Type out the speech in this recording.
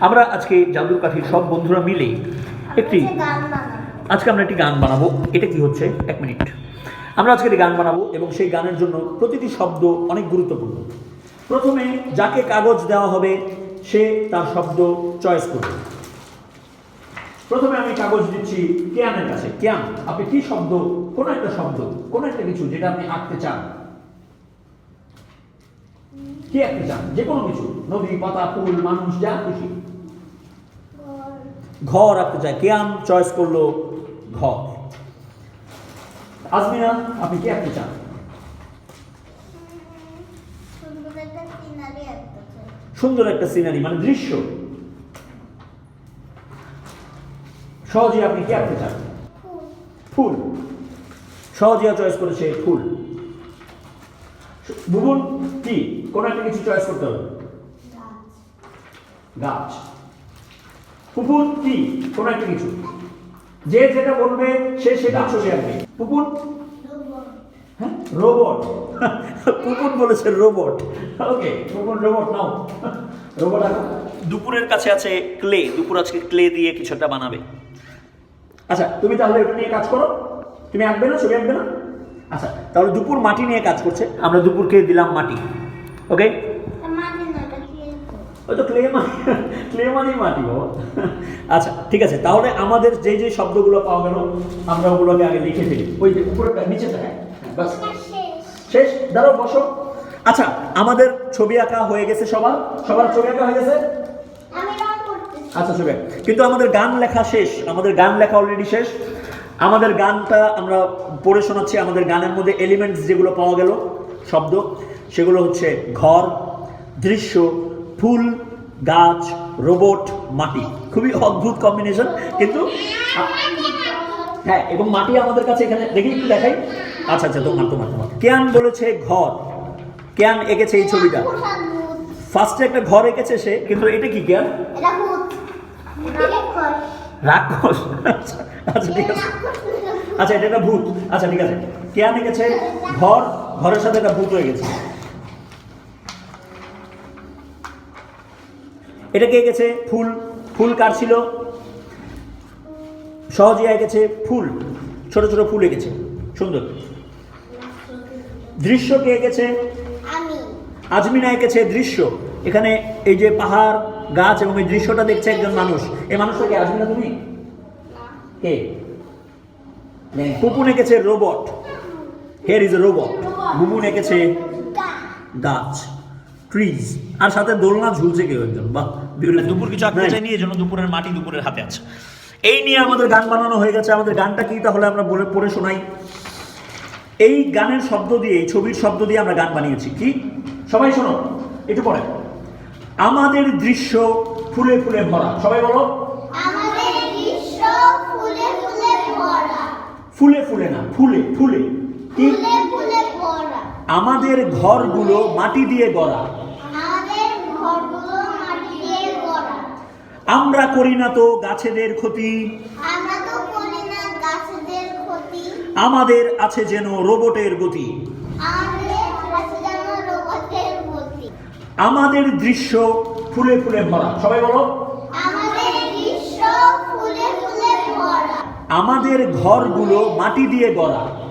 আমরা আজকে জাদুর কাঠির সব বন্ধুরা মিলে একটি হচ্ছে গান বানাবো। আজকে আমরা একটি গান বানাবো। এটা কি হচ্ছে? এক মিনিট। আমরা আজকে একটি গান বানাবো এবং সেই গানের জন্য প্রতিটি শব্দ অনেক গুরুত্বপূর্ণ। প্রথমে যাকে কাগজ দেওয়া হবে সে তার শব্দ চয়েস করবে। প্রথমে আমি কাগজ দিচ্ছি কেয়ানের কাছে। কেয়ান আপনি কি শব্দ কোন একটা শব্দ কোন একটা কিছু যেটা আপনি আঁকতে চান কি আঁকতে চান যে কোনো কিছু। নদী পাতা ফুল মানুষ যা খুশি। ঘর আঁকতে চায় কেয়ান চয়েস করল? ঘর। আজমিনা আপনি কি আঁকতে চান? সুন্দর একটা সিনারি চাই। মানে দৃশ্য। সহজে আপনি কি আপনি চান? ফুল, ফুল। সহজিয়া চয়েস করেছে ফুল। ভুবন কি? কোন একটা কিছু চয়েস করতে হবে। গাছ, পুপুন কি? কোন একটা কিছু। যে যেটা বলবে সে সেটা ছবি আঁকবে পুপুন রোবট, হ্যাঁ? রোবট। পুপুন বলেছে রোবট। ওকে পুপুন রোবট নাও। রোবট আঁকো। দুপুরের কাছে আছে ক্লে। দুপুর আজকে ক্লে দিয়ে কিছু একটা বানাবে। আচ্ছা তুমি তাহলে এটা নিয়ে কাজ করো। তুমি আঁকবে না ছবি আঁকবে না? আচ্ছা তাহলে দুপুর মাটি নিয়ে কাজ করছে আমরা দুপুরকে দিলাম মাটি ওকে? ওই তো ক্লে মাটি ক্লে মানেই মাটি বাবা আচ্ছা ঠিক আছে তাহলে আমাদের যে যে শব্দগুলো পাওয়া গেল আমরা ওগুলোকে আগে লিখে ফেলি। ওই যে উপরেটা নিচেটা হ্যাঁ বাস। শেষ। দাঁড়াও বসো। আচ্ছা আমাদের ছবি আঁকা হয়ে গেছে সবার? সবার ছবি আঁকা হয়ে গেছে। আচ্ছা ছবি কিন্তু আমাদের গান লেখা শেষ আমাদের গান লেখা অলরেডি শেষ। আমাদের গানটা আমরা পড়ে শোনাচ্ছি, আমাদের গানের মধ্যে এলিমেন্টস যেগুলো পাওয়া গেল, শব্দ। সেগুলো হচ্ছে ঘর, দৃশ্য, ফুল, গাছ রোবট মাটি। খুবই অদ্ভুত কম্বিনেশন কিন্তু হ্যাঁ এবং মাটি আমাদের কাছে এখানে, দেখি একটু দেখাই। আচ্ছা আচ্ছা তোমার তোমার তোমার। কেয়ান বলেছে ঘর। কেয়ান এঁকেছে এই ছবিটা। ফার্স্টে একটা ঘর এঁকেছে সে, কিন্তু এটা কি, কেয়ান। রাক্ষস। আচ্ছা ঠিক আছে। আচ্ছা এটা একটা ভূত। আচ্ছা ঠিক আছে। কেয়ান এঁকেছে ঘর। ঘরের সাথে একটা ভূত হয়ে গেছে। এটা কে এঁকেছে ফুল। ফুল কার ছিল? সহজে এঁকেছে ফুল। ছোট ছোট ফুল এঁকেছে সুন্দর। দৃশ্য কে এঁকেছে আজমিনা এঁকেছে দৃশ্য। এখানে এই যে পাহাড় গাছ এবং এই দৃশ্যটা দেখছে একজন মানুষ। এই মানুষটা কে না তুমি? কে? পুপুন এঁকেছে robot. Here is a robot Bubun এঁকেছে গাছ। ট্রিজ আর সাথে দোলনা ঝুলছে কেউ একজন। বাহ beautiful. দুপুর কিছু আঁকতে চাইনি এই জন্য দুপুরের মাটি দুপুরের হাতে আছে। এই নিয়ে আমাদের গান বানানো হয়ে গেছে। আমাদের গানটা কি তাহলে আমরা বলে পড়ে শোনাই। এই গানের শব্দ দিয়ে এই ছবির শব্দ দিয়ে আমরা গান বানিয়েছি। কি? সবাই শোনো একটু পরে। আমাদের দৃশ্য ফুলে ফুলে ভরা। সবাই বলো? ফুলে ফুলে না ফুলে ফুলে। আমাদের ঘরগুলো মাটি দিয়ে গড়া। মাটি দিয়ে গড়া। আমরা করি না তো গাছেদের ক্ষতি। আমাদের আছে যেন রোবটের গতি আমাদের আছে যেন রোবটের গতি আমাদের দৃশ্য ফুলে ফুলে ভরা। সবাই বলো। আমাদের ঘরগুলো মাটি দিয়ে গড়া।